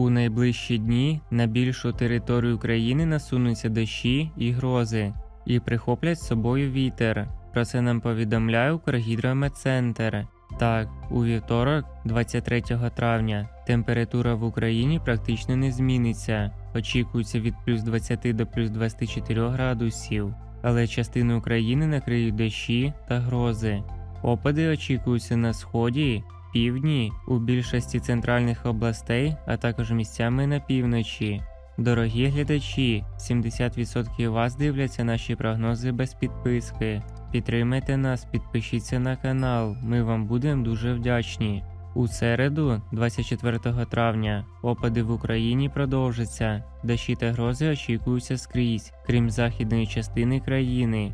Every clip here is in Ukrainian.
У найближчі дні на більшу територію країни насунуться дощі і грози і прихоплять з собою вітер. Про це нам повідомляє Укргідрометцентр. Так, у вівторок, 23 травня, температура в Україні практично не зміниться. Очікується від плюс 20 до плюс 24 градусів, але частину України накриють дощі та грози. Опади очікуються на сході, півдні, у більшості центральних областей, а також місцями на півночі. Дорогі глядачі, 70% вас дивляться наші прогнози без підписки. Підтримайте нас, підпишіться на канал, ми вам будемо дуже вдячні. У середу, 24 травня, опади в Україні продовжаться. Дощі та грози очікуються скрізь, крім західної частини країни.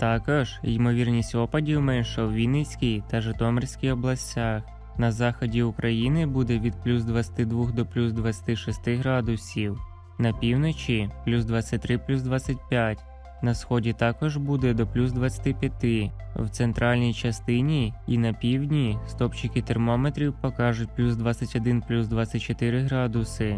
Також ймовірність опадів менша у Вінницькій та Житомирській областях. На заході України буде від плюс 22 до плюс 26 градусів, на півночі плюс 23 плюс 25, на сході також буде до плюс 25. В центральній частині і на півдні стопчики термометрів покажуть плюс 21 плюс 24 градуси.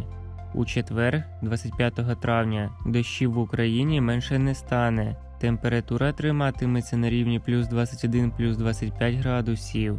У четвер, 25 травня, дощів в Україні менше не стане. Температура триматиметься на рівні плюс 21 плюс 25 градусів.